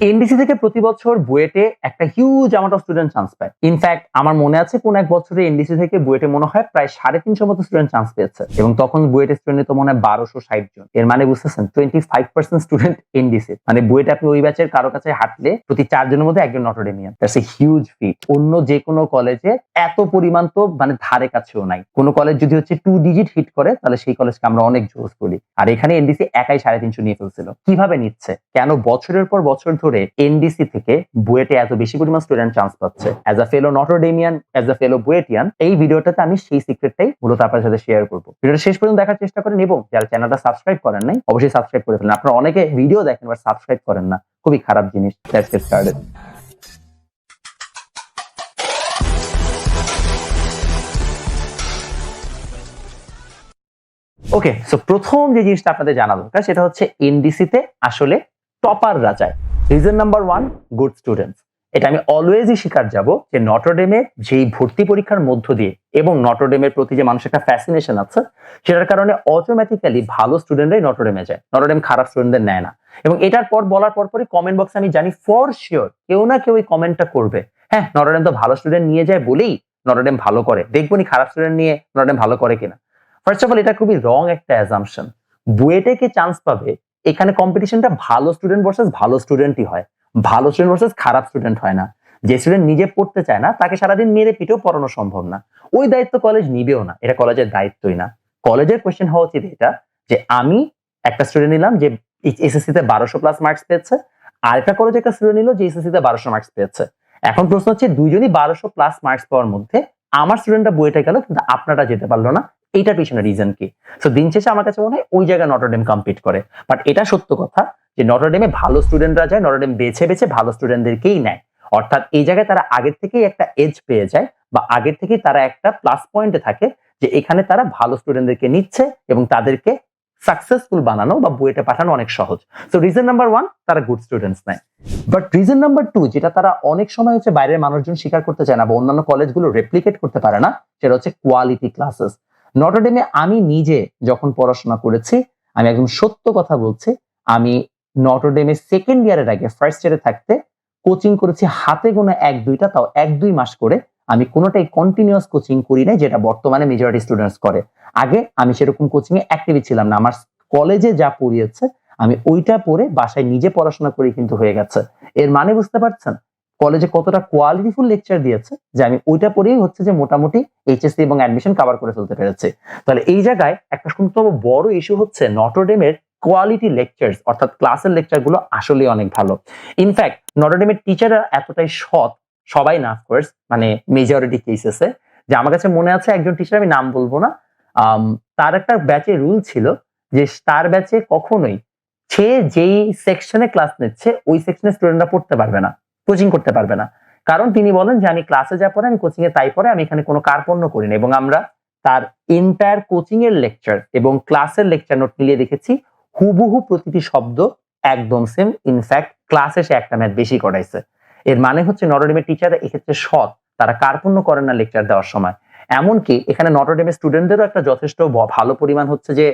NDC থেকে প্রতি বছর বুয়েটে একটা huge amount of student chance পায়। ইনফ্যাক্ট আমার মনে আছে কোন এক বছরে এনডিসি থেকে বুয়েটে মনে হয় প্রায় সাড়ে তিনশো মতো স্টুডেন্ট চান্স পেয়েছে। এবং তখন বুয়েটে স্টুডেন্ট তো মনে হয় বারোশো ষাট জন। এর মানে বুঝতেছেন? Twenty five percent student NDC মানে বুয়েটে আপনি ওই ব্যাচের কারও কাছে হাঁটলে প্রতি চারজনের মধ্যে একজন Notre Damian. That's a huge feat অন্য যে কোনো কলেজে এত পরিমাণ তো মানে ধারে কাছেও নাই। কোনো কলেজ যদি হচ্ছে টু ডিজিট হিট করে, তাহলে সেই কলেজকে আমরা অনেক জোস করি। আর এখানে এনডিসি একাই সাড়ে তিনশো নিয়ে ফেলছিল। কীভাবে নিচ্ছে? কেন বছরের পর বছর ধরে এনডিসি থেকে বুয়েটে এত বেশি পরিমাণ স্টুডেন্ট চান্স পাচ্ছে। As a fellow Notre Damian as a fellow Buetian, এই ভিডিওটাতে আমি সেই সিক্রেটটাই মূলত আপনার সাথে শেয়ার করব। ভিডিওটা শেষ পর্যন্ত দেখার চেষ্টা করেন এবং যারা চ্যানেলটা সাবস্ক্রাইব করেন নাই, অবশ্যই সাবস্ক্রাইব করে ফেলেন। আপনারা অনেকে ভিডিও দেখেন বা সাবস্ক্রাইব করেন না। খুবই খারাপ জিনিস। Let's get started okay so প্রথম যে জিনিসটা আপনাদের জানা দরকার, সেটা হচ্ছে এনডিসিতে আসলে টপাররা যায়। Reason number one good students এটা আমি অলওয়েজই স্বীকার যাব যে নটরডেমের যেই ভর্তি পরীক্ষার মধ্য দিয়ে এবং নটরডেমের প্রতি যে মানুষের একটা ফ্যাসিনেশন আছে, সেটার কারণে অটোমেটিক্যালি ভালো স্টুডেন্টরাই নটরডেমে যায়। নটরডেম খারাপ স্টুডেন্টদের নেয় না। এবং এটার পর বলার পর পরই কমেন্ট বক্সে আমি জানি ফর শিওর কেউ না কেউ এই কমেন্টটা করবে। হ্যাঁ নটরডেম তো ভালো স্টুডেন্ট নিয়ে যায় বলেই নটরডেম ভালো করে। দেখব নি খারাপ স্টুডেন্ট নিয়ে নটরডেম ভালো করে কিনা। ফার্স্ট অফ অল এটা খুবই রং একটা অ্যাজাম্পশন বুয়েটে কে চান্স পাবে এখানে কম্পিটিশনটা ভালো স্টুডেন্ট ভার্সেস ভালো স্টুডেন্টই হয়। ভালো স্টুডেন্ট ভার্সেস খারাপ স্টুডেন্ট হয় না। যে স্টুডেন্ট নিজে পড়তে চায় না, তাকে সারাদিন মেরে পিটেও পড়ানো সম্ভব না। ওই দায়িত্ব কলেজ নিবেও না। এটা কলেজের দায়িত্বই না। কলেজের কোয়েশ্চেন হওয়া উচিত এটা, যে আমি একটা স্টুডেন্ট নিলাম যে এসএসসি তে বারোশো প্লাস মার্কস পেয়েছে আর একটা কলেজে একটা স্টুডেন্ট নিল যে এসএসসি তে বারোশো মার্কস পেয়েছে। এখন প্রশ্ন হচ্ছে, দুইজনই বারোশো প্লাস মার্কস পাওয়ার মধ্যে আমার স্টুডেন্টটা বইটা গেল, কিন্তু আপনারা যেতে পারল না। এইটার পিছনে রিজন কি? সো দিন শেষে আমার কাছে মনে হয় ওই জায়গায় নটরডেম কম্পিট করে। বাট এটা সত্য কথা যে নটরডেমে ভালো স্টুডেন্টরা যায় নটরডেম বেছে বেছে ভালো স্টুডেন্টদেরকেই নেয়। অর্থাৎ এই জায়গায় তারা আগের থেকেই একটা এজ পেয়ে যায় বা আগের থেকেই তারা একটা প্লাস পয়েন্টে থাকে যে এখানে তারা ভালো স্টুডেন্টদেরকে নিচ্ছে এবং তাদেরকে সাকসেসফুল বানানো বা বুয়েটে পাঠানো অনেক সহজ। সো রিজন নাম্বার ওয়ান তারা গুড স্টুডেন্টস নেয়। বাট রিজন নাম্বার টু যেটা তারা অনেক সময় হচ্ছে বাইরের মানুষজন স্বীকার করতে চায় না বা অন্যান্য কলেজগুলো রেপ্লিকেট করতে পারে না, সেটা হচ্ছে কোয়ালিটি ক্লাসেস নটরডেমে আমি নিজে যখন পড়াশোনা করেছি, আমি একদম সত্য কথা বলছি, আমি নটরডেমে সেকেন্ড ইয়ারের আগে ফার্স্ট ইয়ারে থাকতে কোচিং করেছি, হাতে গোনা এক দুইটা, তাও এক দুই মাস করে আমি কোনোটাই কন্টিনিউয়াস কোচিং করি নাই, যেটা বর্তমানে মেজরিটি স্টুডেন্টস করে। আগে আমি সেরকম কোচিং এ অ্যাক্টিভই ছিলাম না, আমার কলেজে যা পড়িয়েছে, আমি ওইটা পড়ে বাসায় নিজে পড়াশোনা করে কিন্তু হয়ে গেছে। এর মানে বুঝতে পারছেন? কলেজে কতটা কোয়ালিটিফুল লেকচার দিয়েছে, যে আমি ওইটা পড়েই হচ্ছে যে মোটামুটি এইচএসসি এবং অ্যাডমিশন কভার করে ফেলতে পেরেছে। তাহলে এই জায়গায় একটা অন্যতম বড় ইস্যু হচ্ছে নটরডেমের কোয়ালিটি লেকচার্স অর্থাৎ ক্লাসের লেকচারগুলো আসলে অনেক ভালো। ইনফ্যাক্ট নটরডেমের টিচাররা এতটাই সৎ, সবাই না অফকোর্স মানে মেজরিটি কেসেসে যে আমার কাছে মনে আছে একজন টিচার আমি নাম বলব না তার একটা ব্যাচে রুল ছিল যে তার ব্যাচে কখনোই, সে যেই সেকশনে ক্লাস নিচ্ছে, ওই সেকশনে স্টুডেন্টরা পড়তে পারবে না। কোচিং করতে পারবে না। কারণ তিনি বলেন যে, আমি ক্লাসে যা পড়ে, আমি কোচিং এ তাই পড়ে, আমি এখানে কোনো কার্পণ্য করি না। এবং আমরা তার এন্টায়ার কোচিং এর লেকচার এবং ক্লাসের লেকচার নোট মিলিয়ে দেখেছি, হুবহু প্রতিটি শব্দ একদম সেম ইনফ্যাক্ট ক্লাসে সে একটা ম্যাথ বেশি করাইছে। এর মানে হচ্ছে নটরডেমের টিচাররা এক্ষেত্রে সৎ, তারা কার্পণ্য করেন না লেকচার দেওয়ার সময়। এমনকি এখানে নটরডেমের স্টুডেন্টদেরও একটা যথেষ্ট ভালো পরিমাণ হচ্ছে যে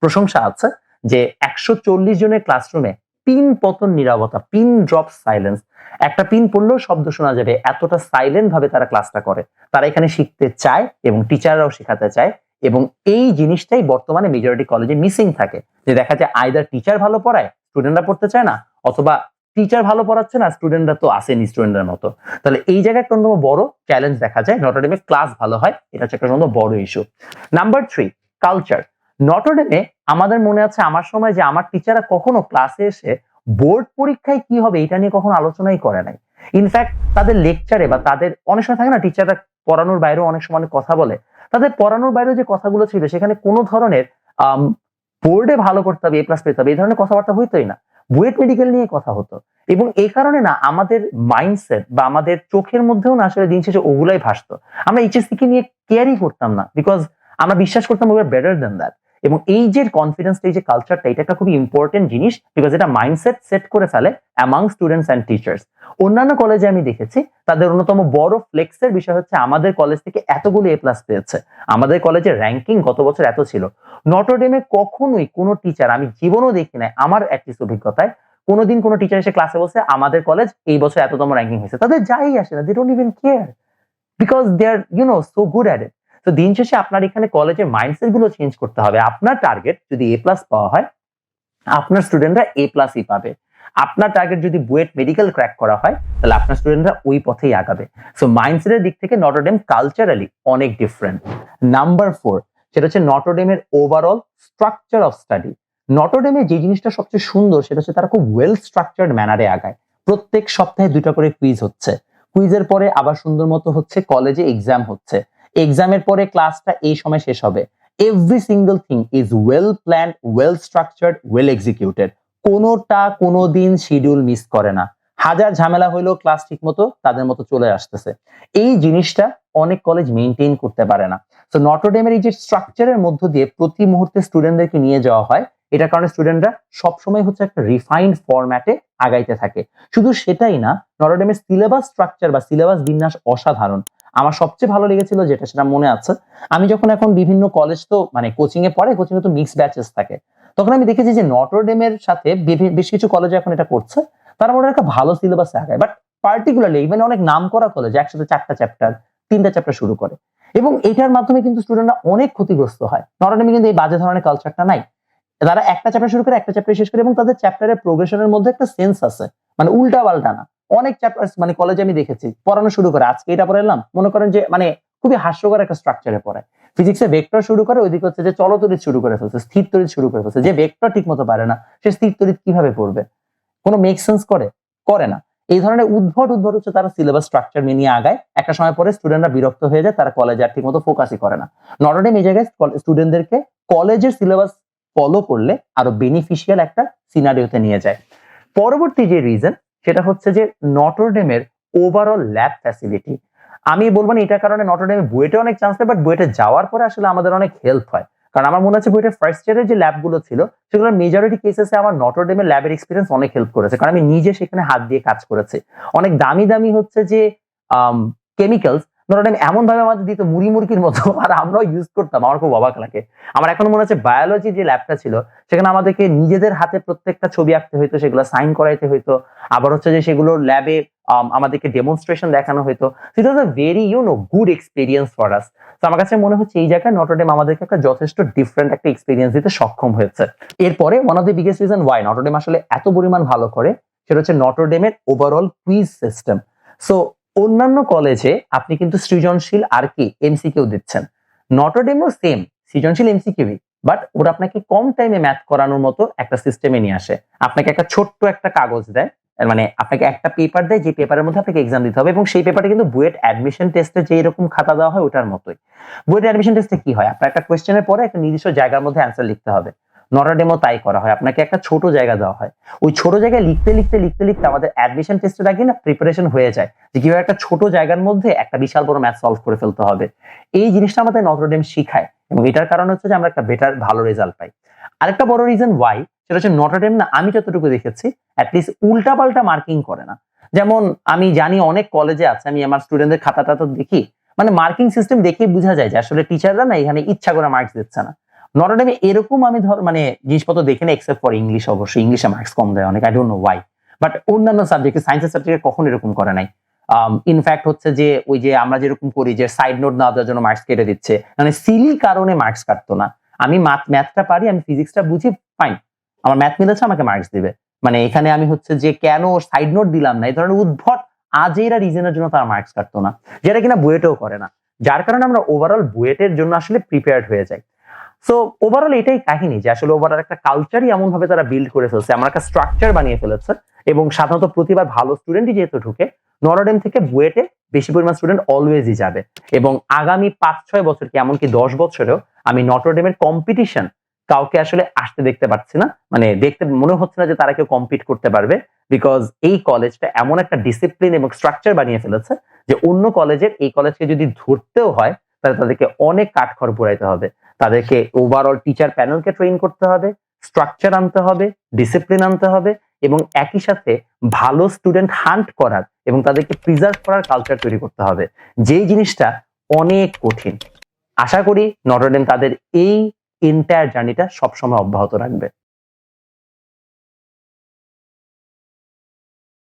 প্রশংসা আছে যে, একশো চল্লিশ জনের ক্লাসরুমে পিন পতন নিরাপত্তা পিন ড্রপ সাইলেন্স। একটা পিন পড়লেও শব্দ শোনা যাবে, এতটা সাইলেন্ট ভাবে তারা ক্লাসটা করে। তারা এখানে শিখতে চায় এবং টিচাররাও শেখাতে চায় এবং এই জিনিসটাই বর্তমানে মেজরিটি কলেজে মিসিং থাকে। যে দেখা যায় আইদার টিচার ভালো পড়ায় স্টুডেন্টরা পড়তে চায় না, অথবা টিচার ভালো পড়াচ্ছে না স্টুডেন্টরা তো আসেনি স্টুডেন্টের মতো। তাহলে এই জায়গায় একটা অন্যতম বড় চ্যালেঞ্জ দেখা যায় নটরডেমে ক্লাস ভালো হয়, এটা হচ্ছে একটা অন্যতম বড় ইস্যু নাম্বার থ্রি কালচার নটরডেমে আমাদের মনে আছে আমার সময় যে আমার টিচাররা কখনো ক্লাসে এসে বোর্ড পরীক্ষায় কি হবে এটা নিয়ে কখনো আলোচনাই করে নাই। ইনফ্যাক্ট তাদের লেকচারে বা তাদের অনেক সময় থাকে না টিচাররা পড়ানোর বাইরেও অনেক সময় কথা বলে। তাদের পড়ানোর বাইরেও যে কথাগুলো ছিল, সেখানে কোনো ধরনের বোর্ডে ভালো করতে হবে এ প্লাস পেতে হবে, এই ধরনের কথাবার্তা হইতোই না। বুয়েট মেডিকেল নিয়ে কথা হতো। এবং এই কারণে না, আমাদের মাইন্ডসেট বা আমাদের চোখের মধ্যেও না আসলে দিন শেষে ওগুলাই ভাসতো। আমরা এইচএসসি কে নিয়ে কেয়ারই করতাম না বিকজ আমরা বিশ্বাস করতাম ওয়ার বেটার দেন দ্যাট এবং এই যে কনফিডেন্স এই যে কালচারটা এটা একটা খুবই ইম্পর্টেন্ট জিনিস বিকজ এটা মাইন্ডসেট সেট করে ফেলে অ্যামাং স্টুডেন্টস অ্যান্ড টিচার্স অন্যান্য কলেজে আমি দেখেছি, তাদের অন্যতম বড় ফ্লেক্সের বিষয় হচ্ছে আমাদের কলেজ থেকে এতগুলো এ প্লাস পেয়েছে। আমাদের কলেজের র্যাঙ্কিং গত বছর এত ছিল। নটরডেমে কখনোই কোনো টিচার আমি জীবনও দেখি নাই, আমার অ্যাটলিস্ট অভিজ্ঞতায়, কোনোদিন কোনো টিচার এসে ক্লাসে বলছে, আমাদের কলেজ এই বছর এততম র্যাঙ্কিং হয়েছে। তাদের যাই আসে না they don't even care because they are you know so good at it তো দিন শেষে আপনার এখানে কলেজের মাইন্ডসেটগুলো চেঞ্জ করতে হবে। আপনার টার্গেট যদি এ প্লাস পাওয়া হয়, আপনার স্টুডেন্টরা এ প্লাসই পাবে। আপনার টার্গেট যদি বুয়েট মেডিকেল ক্র্যাক করা হয়, তাহলে আপনার স্টুডেন্টরা ওই পথেই আগাবে। সো মাইন্ডসেটের দিক থেকে নটরডেম কালচারালি অনেক ডিফারেন্ট নাম্বার ফোর সেটা হচ্ছে নটরডেমের ওভারঅল স্ট্রাকচার অফ স্টাডি নটরডেমে যে জিনিসটা সবচেয়ে সুন্দর, সেটা হচ্ছে তারা খুব ওয়েল স্ট্রাকচার্ড ম্যানারে আগায়। প্রত্যেক সপ্তাহে দুটা করে কুইজ হচ্ছে। কুইজের পরে আবার সুন্দর মতো হচ্ছে কলেজে এক্সাম হচ্ছে। এক্সামের পরে ক্লাসটা এই সময় শেষ হবে। Every single thing is well plan well structured well executed কোনোটা কোনো দিন শিডিউল মিস করে না। হাজার ঝামেলা হইলেও ক্লাস ঠিক মতো তাদের মতো চলে আসতেছে। এই জিনিসটা অনেক কলেজ মেনটেন করতে পারে না। তো নটরডেমের এই যে স্ট্রাকচারের মধ্য দিয়ে প্রতি মুহূর্তে স্টুডেন্টদেরকে নিয়ে যাওয়া হয়, এটার কারণে স্টুডেন্টরা সবসময় হচ্ছে একটা রিফাইন্ড ফরম্যাটে আগাইতে থাকে। শুধু সেটাই না নটরডেমের সিলেবাস স্ট্রাকচার বা সিলেবাস বিন্যাস অসাধারণ। আমার সবচেয়ে ভালো লেগেছিল যেটা, সেটা মনে আছে, আমি যখন এখন বিভিন্ন কলেজ তো মানে কোচিং এ পড়ে কোচিং এ তো মিক্স ব্যাচেস থাকে। তখন আমি দেখেছি যে নটরডেমের সাথে বেশ কিছু কলেজে এখন এটা করছে। তারা মনে একটা ভালো সিলেবাসে আগায়। বাট পার্টিকুলারলি ইভেন অনেক নাম করা কলেজ একসাথে চারটা চ্যাপ্টার তিনটা চ্যাপ্টার শুরু করে। এবং এটার মাধ্যমে কিন্তু স্টুডেন্টরা অনেক ক্ষতিগ্রস্ত হয়। নটরডেমে কিন্তু এই বাজে ধরনের কালচারটা নাই। তারা একটা চ্যাপ্টার শুরু করে, একটা চ্যাপ্টার শেষ করে, এবং তাদের চ্যাপ্টারের প্রোগ্রেশনের মধ্যে একটা সেন্স আছে। মানে উল্টা পাল্টা না। অনেক চ্যাপ্টার মানে কলেজে আমি দেখেছি, পড়ানো শুরু করে, আজকে এটা পড়ে এলাম, মনে করেন যে মানে খুবই হাস্যকর একটা স্ট্রাকচারে পড়ে। ফিজিক্সে ভেক্টর শুরু করে, ওইদিকে হচ্ছে যে চলতরিত শুরু করে ফেলছে, স্থির তরিত শুরু করে ফেলছে। যে ভেক্টর ঠিক মতো পারে না, সে স্থির তরিত কীভাবে পড়বে? কোনো মেক সেন্স করে? করে না। এই ধরনের উদ্ভট উদ্ভট হচ্ছে তারা সিলেবাস স্ট্রাকচার নিয়ে আগায়। একটা সময় পরে স্টুডেন্টরা বিরক্ত হয়ে যায়, তারা কলেজে আর ঠিক মতো ফোকাসই করে না। নটরডেম এই জায়গায় স্টুডেন্টদেরকে কলেজের সিলেবাস ফলো করলে আরও বেনিফিশিয়াল একটা সিনারিওতে নিয়ে যায়। পরবর্তী যে রিজন সেটা হচ্ছে যে নটরডেমের ওভারঅল ল্যাব ফ্যাসিলিটি আমি বলব না এটার কারণে নটরডেমে বুয়েটে অনেক চান্স দেয় বাট বুয়েটে যাওয়ার পরে আসলে আমাদের অনেক হেল্প হয়। কারণ আমার মনে হচ্ছে বুয়েটের ফার্স্ট ইয়ারের যে ল্যাবগুলো ছিল সেগুলো মেজরিটি কেসেসে আমার নটরডেমের ল্যাবের এক্সপিরিয়েন্স অনেক হেল্প করেছে। কারণ আমি নিজে সেখানে হাত দিয়ে কাজ করেছি। অনেক দামি দামি হচ্ছে যে কেমিক্যালস নটরডেম এমন ভাবে আমাদের দিত মুড়ি মুরগির মতো, আর আমরাও ইউজ করতাম, আমার খুব অবাক লাগে। আমার এখন মনে হচ্ছে বায়োলজি যে ল্যাবটা ছিল, সেখানে আমাদেরকে নিজেদের হাতে প্রত্যেকটা ছবি আঁকতে হইতো, সেগুলো সাইন করাইতে হইতো। আবার হচ্ছে যে সেগুলো ল্যাবে আমাদেরকে ডেমনস্ট্রেশন দেখানো হইতো। It was a very you know good experience for us তো আমার কাছে মনে হচ্ছে এই জায়গায় নটরডেম আমাদেরকে একটা যথেষ্ট ডিফারেন্ট একটা এক্সপিরিয়েন্স দিতে সক্ষম হয়েছে। এরপরে one of the biggest reason why Notre Dame আসলে এত পরিমাণ ভালো করে, সেটা হচ্ছে নটরডেমের ওভারঅল কুইজ সিস্টেম সো অন্যান্য কলেজে আপনি কিন্তু সৃজনশীল আর কি এমসিকিউ দিচ্ছেন। নটরডেমও সেম সৃজনশীল এমসিকিউই বাট ওরা আপনাকে কম টাইমে ম্যাথ করানোর মতো একটা সিস্টেমে নিয়ে আসে। আপনাকে একটা ছোট্ট একটা কাগজ দেয় মানে আপনাকে একটা পেপার দেয়, যে পেপারের মধ্যে আপনাকে এক্সাম দিতে হবে। এবং সেই পেপারটা কিন্তু বুয়েট অ্যাডমিশন টেস্টে যে এরকম খাতা দেওয়া হয়, ওটার মতোই। বুয়েট অ্যাডমিশন টেস্টে কি হয়? আপনার একটা কোয়েশ্চেনের পরে একটা নির্দিষ্ট জায়গার মধ্যে অ্যান্সার লিখতে হবে। নটাডেমও তাই করা হয়। আপনাকে একটা ছোট জায়গা দেওয়া হয়। ওই ছোট জায়গায় লিখতে লিখতে লিখতে লিখতে আমাদের অ্যাডমিশন টেস্টের আগে না প্রিপারেশন হয়ে যায় যে কীভাবে একটা ছোট জায়গার মধ্যে একটা বিশাল বড় ম্যাথ সলভ করে ফেলতে হবে। এই জিনিসটা আমাদের নটরডেম শিখায় এবং এটার কারণ হচ্ছে যে আমরা একটা বেটার ভালো রেজাল্ট পাই। আরেকটা বড় রিজন ওয়াই সেটা হচ্ছে নটরডেম না আমি যতটুকু দেখেছি অ্যাটলিস্ট উল্টা পাল্টা মার্কিং করে না। যেমন আমি জানি অনেক কলেজে আছে, আমি আমার স্টুডেন্টদের খাতাটা তো দেখি মানে মার্কিং সিস্টেম দেখে বোঝা যায় যে আসলে টিচাররা না এখানে ইচ্ছা করে মার্কস দিচ্ছে না। নটরডেমে এরকম আমি ধর মানে জিনিসপত্র দেখি না এক্সেপ্ট ফর ইংলিশ অবশ্যই। ইংলিশে মার্কস কম দেয় অনেক I don't know why but অন্যান্য সাবজেক্টে সায়েন্সের সাবজেক্টে কখন এরকম করে নাই। ইনফ্যাক্ট হচ্ছে যে, ওই যে আমরা যেরকম করি যে সাইড নোট না দেওয়ার জন্য মার্কস কেটে দিচ্ছে। মানে সিলি কারণে মার্কস কাটতো না। আমি ম্যাথটা পারি, আমি ফিজিক্সটা বুঝি ফাইন আমার ম্যাথ মিলেছে, আমাকে মার্কস দিবে। মানে এখানে আমি হচ্ছে যে, কেন সাইড নোট দিলাম না? এই ধরনের উদ্ভট আজেরা রিজনের জন্য তারা মার্কস কাটতো না। যেটা কিনা বুয়েটেও করে না। যার কারণে আমরা ওভারঅল বুয়েটের জন্য আসলে প্রিপেয়ার্ড হয়ে যাই। সো ওভারঅল এটাই কাহিনী যে আসলে ওভারঅল একটা কালচারই এমন ভাবে তারা বিল্ড করে ফেলছে, আমার একটা স্ট্রাকচার বানিয়ে ফেলেছে এবং সাধারণত প্রতিবার ভালো স্টুডেন্টই যেহেতু ঢুকে, নরডেম থেকে বুয়েটে বেশি পরিমাণ স্টুডেন্ট অলওয়েজই যাবে এবং আগামী পাঁচ ছয় বছর কি এমনকি দশ বছরেও আমি নটরডেমের কম্পিটিশন কাউকে আসলে আসতে দেখতে পাচ্ছি না। মানে দেখতে, মনে হচ্ছে না যে তারা কেউ কম্পিট করতে পারবে বিকজ এই কলেজটা এমন একটা ডিসিপ্লিন এবং স্ট্রাকচার বানিয়ে ফেলেছে যে অন্য কলেজের এই কলেজকে যদি ধরতেও হয়, তাহলে তাদেরকে অনেক কাঠখড় পোড়াইতে হবে। তাদেরকে ওভারঅল টিচার প্যানেলকে ট্রেন করতে হবে স্ট্রাকচার আনতে হবে ডিসিপ্লিন আনতে হবে এবং একই সাথে ভালো স্টুডেন্ট হান্ট করার এবং তাদেরকে প্রিজার্ভ করার কালচার তৈরি করতে হবে। যেই জিনিসটা অনেক কঠিন। আশা করি নটরডেম তাদের এই এন্টায়ার জার্নিটা সবসময় অব্যাহত রাখবে।